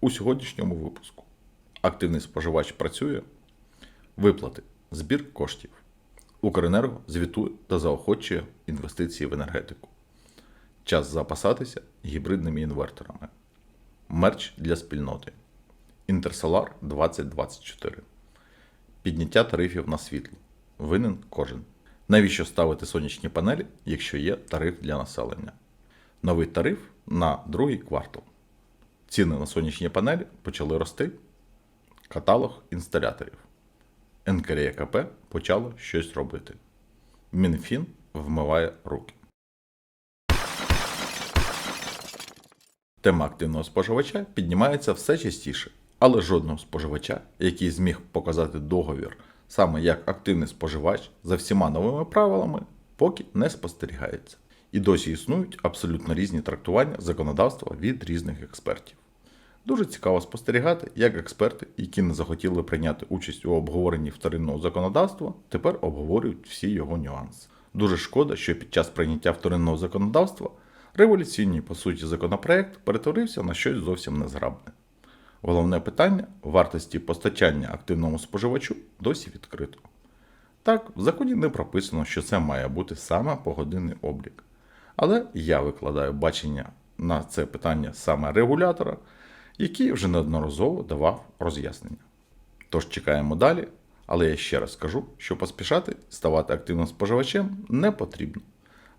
у сьогоднішньому випуску. Активний споживач працює, виплати, збір коштів. Укренерго звітує та заохочує інвестиції в енергетику. Час запасатися гібридними інверторами. Мерч для спільноти. Інтерсолар 2024. Підняття тарифів на світло. Винен кожен. Навіщо ставити сонячні панелі, якщо є тариф для населення? Новий тариф на другий квартал. Ціни на сонячні панелі почали рости. Каталог інсталяторів. НКРЕКП почало щось робити. Мінфін вмиває руки. Тема активного споживача піднімається все частіше, але жодного споживача, який зміг показати договір саме як активний споживач за всіма новими правилами, поки не спостерігається. І досі існують абсолютно різні трактування законодавства від різних експертів. Дуже цікаво спостерігати, як експерти, які не захотіли прийняти участь у обговоренні вторинного законодавства, тепер обговорюють всі його нюанси. Дуже шкода, що під час прийняття вторинного законодавства революційний по суті законопроект перетворився на щось зовсім незграбне. Головне питання вартості постачання активному споживачу досі відкрито. Так, в законі не прописано, що це має бути саме погодинний облік. Але я викладаю бачення на це питання саме регулятора, який вже неодноразово давав роз'яснення. Тож чекаємо далі, але я ще раз скажу, що поспішати ставати активним споживачем не потрібно.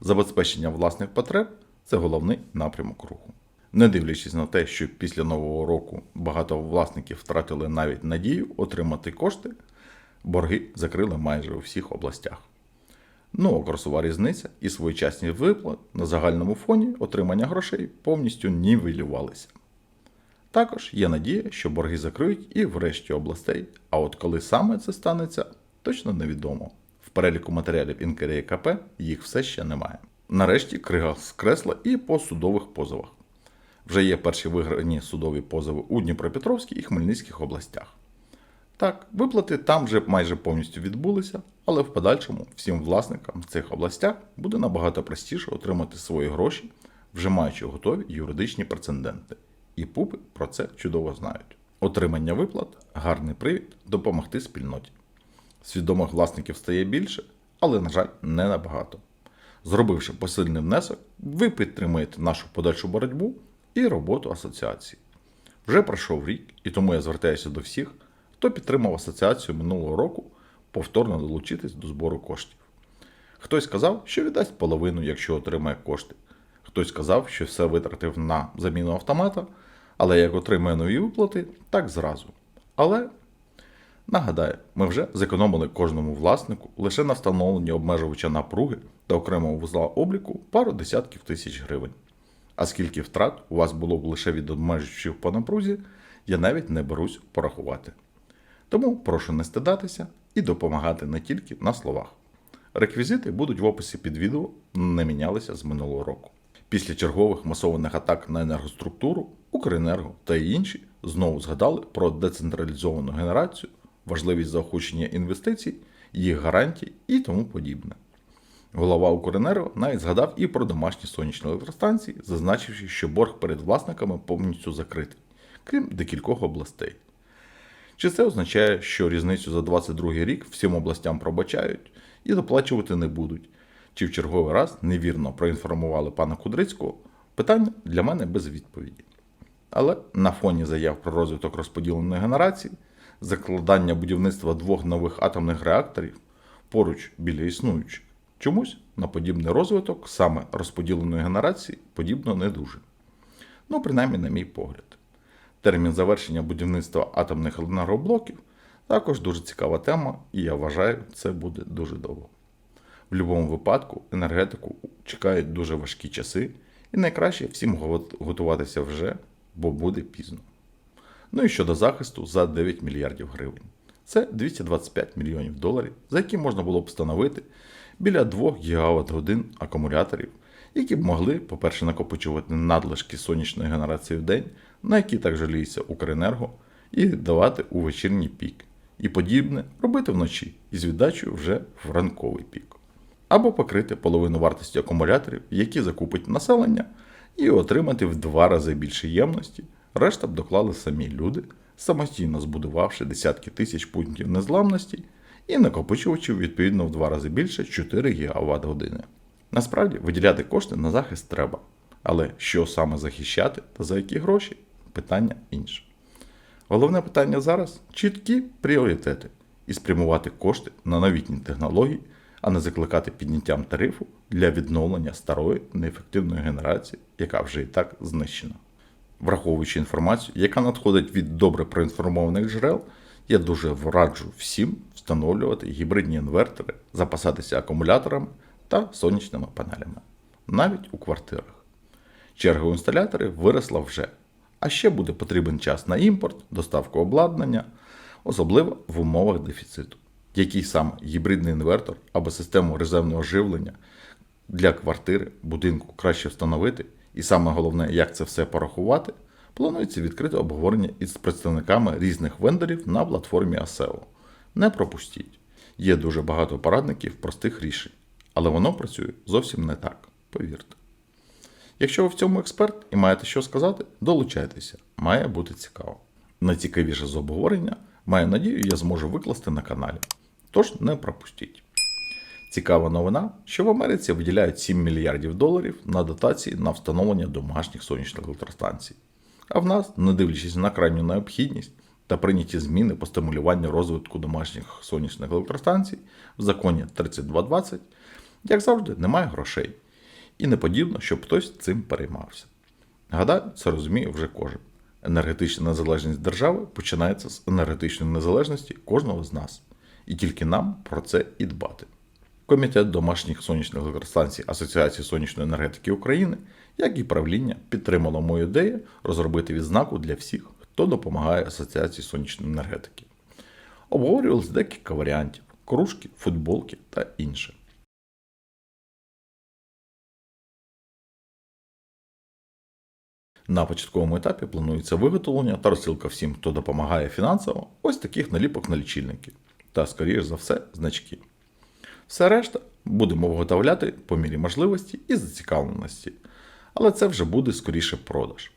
Забезпечення власних потреб це головний напрямок руху. Не дивлячись на те, що після нового року багато власників втратили навіть надію отримати кошти, борги закрили майже у всіх областях. Ну, а курсова різниця і своєчасні виплат на загальному фоні отримання грошей повністю нівелювалися. Також є надія, що борги закриють і в решті областей, а от коли саме це станеться, точно невідомо. В переліку матеріалів НКРЕКП їх все ще немає. Нарешті крига скресла і по судових позовах. Вже є перші виграні судові позови у Дніпропетровській і Хмельницьких областях. Так, виплати там вже майже повністю відбулися, але в подальшому всім власникам в цих областях буде набагато простіше отримати свої гроші, вже маючи готові юридичні прецеденти. І пупи про це чудово знають. Отримання виплат гарний привід допомогти спільноті. Свідомих власників стає більше, але, на жаль, не набагато. Зробивши посильний внесок, ви підтримуєте нашу подальшу боротьбу і роботу асоціації. Вже пройшов рік, і тому я звертаюся до всіх, хто підтримав асоціацію минулого року, повторно долучитись до збору коштів. Хтось сказав, що віддасть половину, якщо отримає кошти. Хтось сказав, що все витратив на заміну автомата, але як отримає нові виплати, так зразу. Але нагадаю, ми вже зекономили кожному власнику лише на встановленні обмежувача напруги та окремого вузла обліку пару десятків тисяч гривень. А скільки втрат у вас було б лише від обмежувачів по напрузі, я навіть не берусь порахувати. Тому прошу не стидатися і допомагати не тільки на словах. Реквізити будуть в описі під відео, не мінялися з минулого року. Після чергових масованих атак на енергоструктуру, Укренерго та інші знову згадали про децентралізовану генерацію, важливість заохочення інвестицій, їх гарантій і тому подібне. Голова Укренерго навіть згадав і про домашні сонячні електростанції, зазначивши, що борг перед власниками повністю закритий, крім декількох областей. Чи це означає, що різницю за 22 рік всім областям пробачають і доплачувати не будуть? Чи в черговий раз невірно проінформували пана Кудрицького? Питання для мене без відповіді. Але на фоні заяв про розвиток розподіленої генерації, закладання будівництва двох нових атомних реакторів поруч біля існуючих, чомусь на подібний розвиток саме розподіленої генерації подібно не дуже. Ну, принаймні, на мій погляд. Термін завершення будівництва атомних енергоблоків також дуже цікава тема, і я вважаю, це буде дуже довго. В будь-якому випадку енергетику чекають дуже важкі часи, і найкраще всім готуватися вже, бо буде пізно. Ну і щодо захисту за 9 мільярдів гривень. Це 225 мільйонів доларів, за які можна було б встановити біля 2 гігават годин акумуляторів, які б могли, по-перше, накопичувати надлишки сонячної генерації в день, на які так жаліється Укренерго, і давати у вечірній пік. І подібне робити вночі із віддачею вже в ранковий пік. Або покрити половину вартості акумуляторів, які закупить населення, і отримати в два рази більше ємності Решта б доклали самі люди, самостійно збудувавши десятки тисяч пунктів незламності і накопичувачів відповідно в два рази більше 4 ГВт години. Насправді виділяти кошти на захист треба, але що саме захищати та за які гроші питання інше. Головне питання зараз чіткі пріоритети і спрямувати кошти на новітні технології, а не закликати підняттям тарифу для відновлення старої неефективної генерації, яка вже і так знищена. Враховуючи інформацію, яка надходить від добре проінформованих джерел, я дуже раджу всім встановлювати гібридні інвертори, запасатися акумуляторами та сонячними панелями, навіть у квартирах. Черга у інсталяторів виросла вже, а ще буде потрібен час на імпорт, доставку обладнання, особливо в умовах дефіциту. Який саме гібридний інвертор або систему резервного живлення для квартири, будинку краще встановити, і саме головне, як це все порахувати, планується відкрите обговорення із представниками різних вендорів на платформі ASEO. Не пропустіть. Є дуже багато порадників простих рішень, але воно працює зовсім не так, повірте. Якщо ви в цьому експерт і маєте що сказати, долучайтеся, має бути цікаво. Найцікавіше з обговорення, маю надію, я зможу викласти на каналі. Тож не пропустіть. Цікава новина, що в Америці виділяють 7 мільярдів доларів на дотації на встановлення домашніх сонячних електростанцій. А в нас, не дивлячись на крайню необхідність та прийняті зміни по стимулюванню розвитку домашніх сонячних електростанцій в законі 3220, як завжди, немає грошей. І не подібно, щоб хтось цим переймався. Гадаю, це розуміє вже кожен. Енергетична незалежність держави починається з енергетичної незалежності кожного з нас. І тільки нам про це і дбати. Комітет домашніх сонячних електростанцій Асоціації сонячної енергетики України, як і правління, підтримало мою ідею розробити відзнаку для всіх, хто допомагає Асоціації сонячної енергетики. Обговорювалися декілька варіантів: кружки, футболки та інше. На початковому етапі планується виготовлення та розсилка всім, хто допомагає фінансово, ось таких наліпок на лічильники та, скоріш за все, значки. Все решта будемо виготовляти по мірі можливості і зацікавленості, але це вже буде скоріше продаж.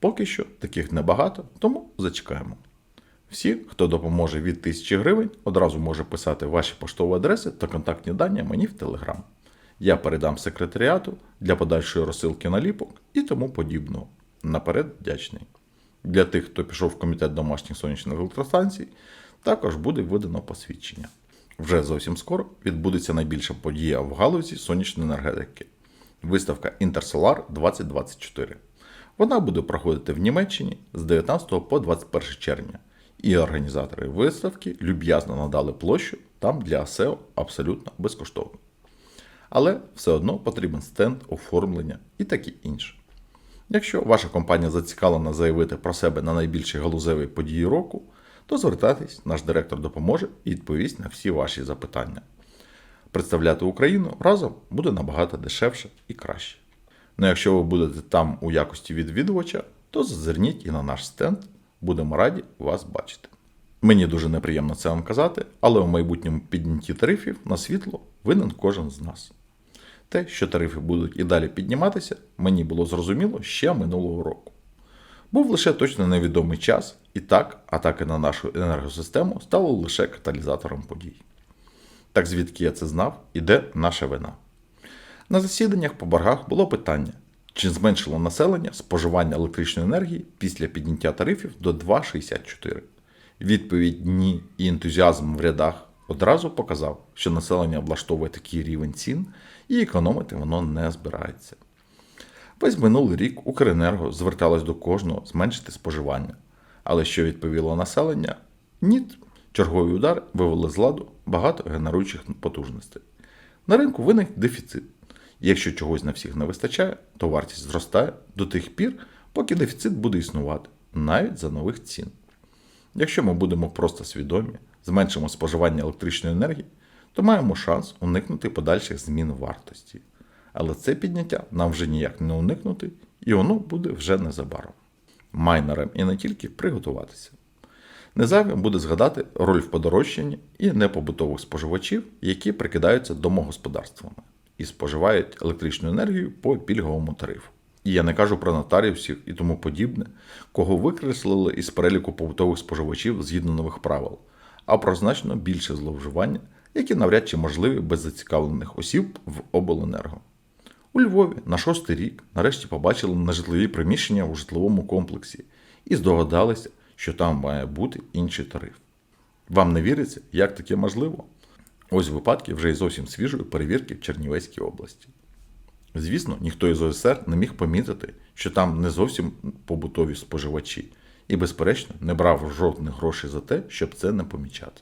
Поки що таких небагато, тому зачекаємо. Всі, хто допоможе від 1000 гривень, одразу може писати ваші поштові адреси та контактні дані мені в Телеграм. Я передам секретаріату для подальшої розсилки наліпок і тому подібного. Наперед вдячний. Для тих, хто пішов в комітет домашніх сонячних електростанцій, також буде видано посвідчення. Вже зовсім скоро відбудеться найбільша подія в галузі сонячної енергетики виставка Intersolar 2024. Вона буде проходити в Німеччині з 19 по 21 червня. І організатори виставки люб'язно надали площу там для АСЕО абсолютно безкоштовно. Але все одно потрібен стенд, оформлення і таке інше. Якщо ваша компанія зацікавлена заявити про себе на найбільші галузеві події року, то звертайтесь, наш директор допоможе і відповість на всі ваші запитання. Представляти Україну разом буде набагато дешевше і краще. Ну якщо ви будете там у якості відвідувача, то зазирніть і на наш стенд, будемо раді вас бачити. Мені дуже неприємно це вам казати, але у майбутньому піднятті тарифів на світло винен кожен з нас. Те, що тарифи будуть і далі підніматися, мені було зрозуміло ще минулого року. Був лише точно невідомий час, і так атаки на нашу енергосистему стали лише каталізатором подій. Так звідки я це знав і де наша вина? На засіданнях по боргах було питання, чи зменшило населення споживання електричної енергії після підняття тарифів до 2,64. Відповідь ні і ентузіазм в рядах одразу показав, що населення влаштовує такий рівень цін і економити воно не збирається. Весь минулий рік Укренерго зверталось до кожного зменшити споживання. Але що відповіло населення? Ні. Черговий удар вивели з ладу багато генеруючих потужностей. На ринку виник дефіцит. Якщо чогось на всіх не вистачає, то вартість зростає до тих пір, поки дефіцит буде існувати, навіть за нових цін. Якщо ми будемо просто свідомі, зменшимо споживання електричної енергії, то маємо шанс уникнути подальших змін вартості. Але це підняття нам вже ніяк не уникнути, і воно буде вже незабаром. Майнерам і не тільки приготуватися. Незайвим буде згадати роль в подорожчанні і непобутових споживачів, які прикидаються домогосподарствами і споживають електричну енергію по пільговому тарифу. І я не кажу про нотаріусів і тому подібне, кого викреслили із переліку побутових споживачів згідно нових правил, а про значно більше зловживання, які навряд чи можливі без зацікавлених осіб в обленерго. У Львові на шостий рік нарешті побачили нежитлові приміщення у житловому комплексі і здогадалися, що там має бути інший тариф. Вам не віриться, як таке можливо? Ось випадки вже й зовсім свіжої перевірки в Чернівецькій області. Звісно, ніхто із ОСР не міг помітити, що там не зовсім побутові споживачі, і, безперечно, не брав жодних грошей за те, щоб це не помічати.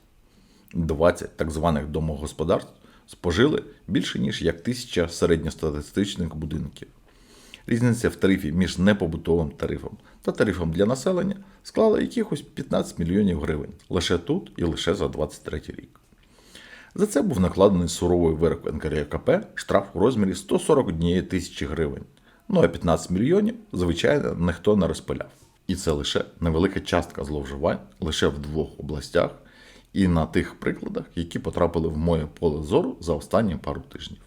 20 так званих домогосподарств спожили більше, ніж як тисяча середньостатистичних будинків. Різниця в тарифі між непобутовим тарифом та тарифом для населення склала якихось 15 мільйонів гривень лише тут і лише за 23 рік. За це був накладений суровий вирок НКРКП штраф у розмірі 141 тисячі гривень. Ну а 15 мільйонів, звичайно, ніхто не розпиляв. І це лише невелика частка зловживань лише в двох областях і на тих прикладах, які потрапили в моє поле зору за останні пару тижнів.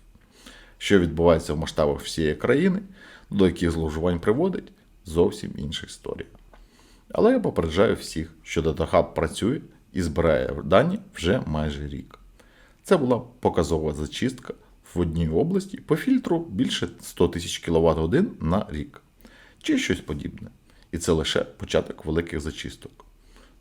Що відбувається в масштабах всієї країни, до яких зловживань приводить, зовсім інша історія. Але я попереджаю всіх, що DataHub працює і збирає дані вже майже рік. Це була показова зачистка в одній області по фільтру більше 100 тисяч кВт годин на рік, чи щось подібне. І це лише початок великих зачисток.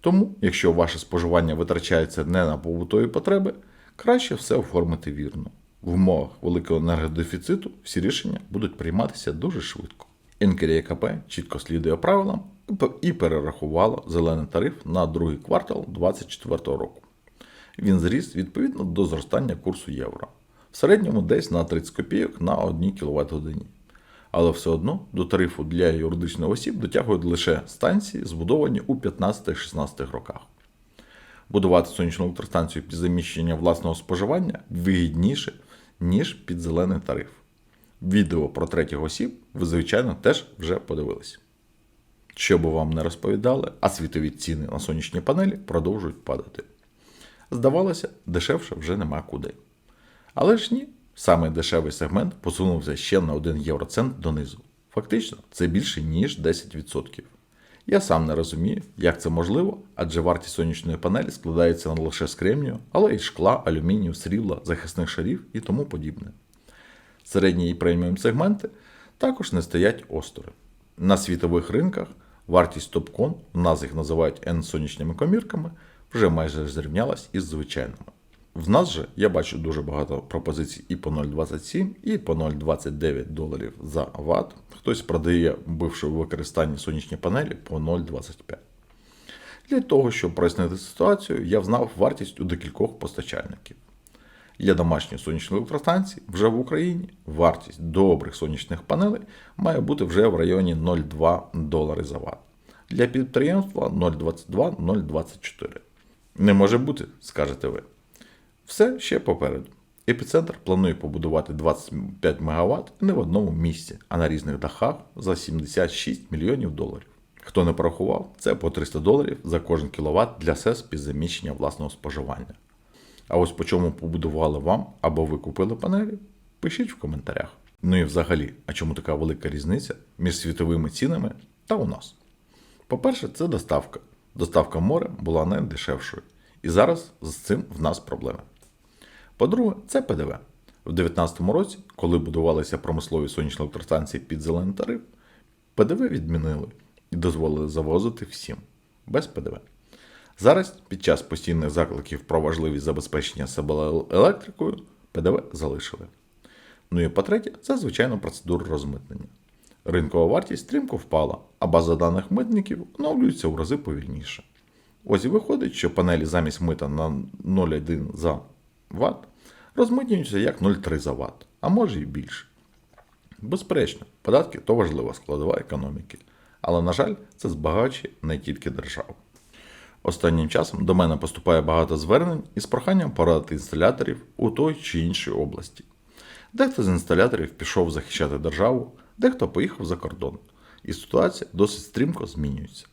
Тому, якщо ваше споживання витрачається не на побутові потреби, краще все оформити вірно. В умовах великого енергодефіциту всі рішення будуть прийматися дуже швидко. НКРЄКП чітко слідує правилам і перерахувала зелений тариф на другий квартал 2024 року. Він зріс відповідно до зростання курсу євро. В середньому десь на 30 копійок на 1 кВт годині. Але все одно до тарифу для юридичних осіб дотягують лише станції, збудовані у 15-16 роках. Будувати сонячну електростанцію під заміщення власного споживання вигідніше, ніж під зелений тариф. Відео про третіх осіб ви, звичайно, теж вже подивились. Що би вам не розповідали, а світові ціни на сонячні панелі продовжують падати. Здавалося, дешевше вже нема куди. Але ж ні, саме дешевий сегмент посунувся ще на 1 євроцент донизу. Фактично, це більше ніж 10%. Я сам не розумію, як це можливо, адже вартість сонячної панелі складається не лише з кремнію, але й шкла, алюмінію, срібла, захисних шарів і тому подібне. Середні і преміум сегменти також не стоять осторонь. На світових ринках вартість топкон, у нас їх називають N-сонячними комірками, вже майже зрівнялась із звичайними. В нас же я бачу дуже багато пропозицій і по 0,27, і по 0,29 доларів за ватт. Хтось продає бивши в використанні сонячні панелі по 0,25. Для того, щоб прояснити ситуацію, я взнав вартість у декількох постачальників. Для домашньої сонячної електростанції вже в Україні вартість добрих сонячних панелей має бути вже в районі 0,2 долари за ватт. Для підприємства 0,22-0,24. Не може бути, скажете ви. Все ще попереду. Епіцентр планує побудувати 25 МВт не в одному місці, а на різних дахах за 76 мільйонів доларів. Хто не порахував, це по 300 доларів за кожен кіловат для СЕС під заміщення власного споживання. А ось по чому побудували вам або ви купили панелі, пишіть в коментарях. Ну і взагалі, а чому така велика різниця між світовими цінами та у нас? По-перше, це доставка. Доставка морем була найдешевшою. І зараз з цим в нас проблеми. По-друге, це ПДВ. У 2019 році, коли будувалися промислові сонячні електростанції під зелений тариф, ПДВ відмінили і дозволили завозити всім без ПДВ. Зараз, під час постійних закликів про важливість забезпечення себе електрикою, ПДВ залишили. Ну і по-третє, це звичайно процедура розмитнення. Ринкова вартість стрімко впала, а база даних митників оновлюється в рази повільніше. Ось і виходить, що панелі замість мита на 0,1 за Вт розмитнюються як 0,3 за Вт, а може і більше. Безперечно, податки то важлива складова економіки, але, на жаль, це збагачує не тільки державу. Останнім часом до мене поступає багато звернень із проханням порадити інсталяторів у той чи іншій області. Дехто з інсталяторів пішов захищати державу, дехто поїхав за кордон, і ситуація досить стрімко змінюється.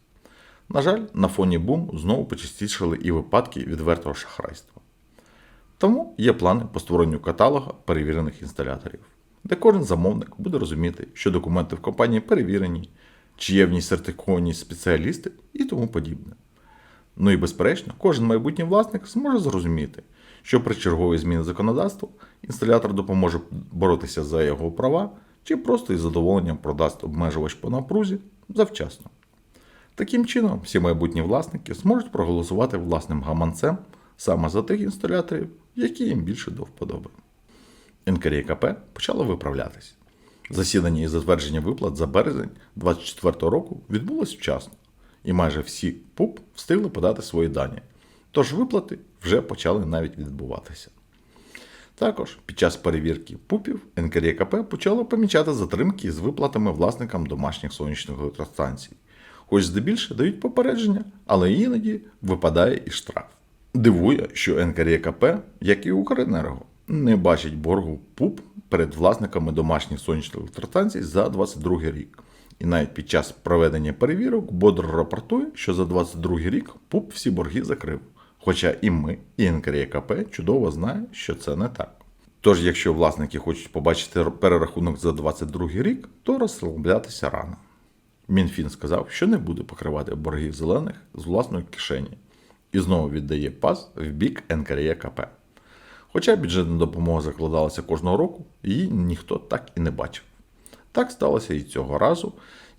На жаль, на фоні буму знову почастішали і випадки відвертого шахрайства. Тому є плани по створенню каталога перевірених інсталяторів. де кожен замовник буде розуміти, що документи в компанії перевірені, чи є в ній сертифіковані спеціалісти і тому подібне. Ну і безперечно, кожен майбутній власник зможе зрозуміти, що при черговій зміні законодавства інсталятор допоможе боротися за його права чи просто із задоволенням продасть обмежувач по напрузі завчасно. Таким чином, всі майбутні власники зможуть проголосувати власним гаманцем саме за тих інсталяторів, які їм більше до вподоби. НКРІКП почало виправлятись. Засідання і затвердження виплат за березень 2024 року відбулось вчасно, і майже всі ПУП встигли подати свої дані. Тож виплати вже почали навіть відбуватися. Також під час перевірки ПУПів НКРІКП почало помічати затримки з виплатами власникам домашніх сонячних електростанцій. Хоч здебільше дають попередження, але іноді випадає і штраф. Дивує, що НКРІКП, як і Укренерго, не бачить боргу ПУП перед власниками домашніх сонячних електростанцій за 22 рік. І навіть під час проведення перевірок бодро рапортує, що за 22 рік ПУП всі борги закрив. Хоча і ми, і НКРЄКП чудово знають, що це не так. Тож, якщо власники хочуть побачити перерахунок за 22 рік, то розслаблятися рано. Мінфін сказав, що не буде покривати боргів зелених з власної кишені і знову віддає пас в бік НКРЄКП. Хоча бюджетна допомога закладалася кожного року, її ніхто так і не бачив. Так сталося і цього разу,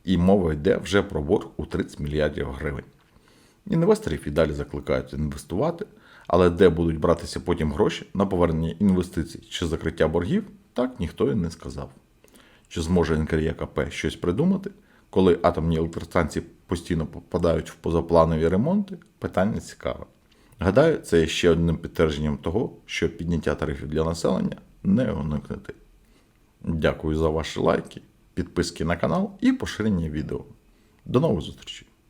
і мова йде вже про борг у 30 мільярдів гривень. Інвесторів і далі закликають інвестувати, але де будуть братися потім гроші на повернення інвестицій чи закриття боргів, так ніхто і не сказав. Чи зможе НКРЄКП щось придумати, коли атомні електростанції постійно попадають в позапланові ремонти, питання цікаве. Гадаю, це є ще одним підтвердженням того, що підняття тарифів для населення не уникнути. Дякую за ваші лайки, підписки на канал і поширення відео. До нових зустрічей!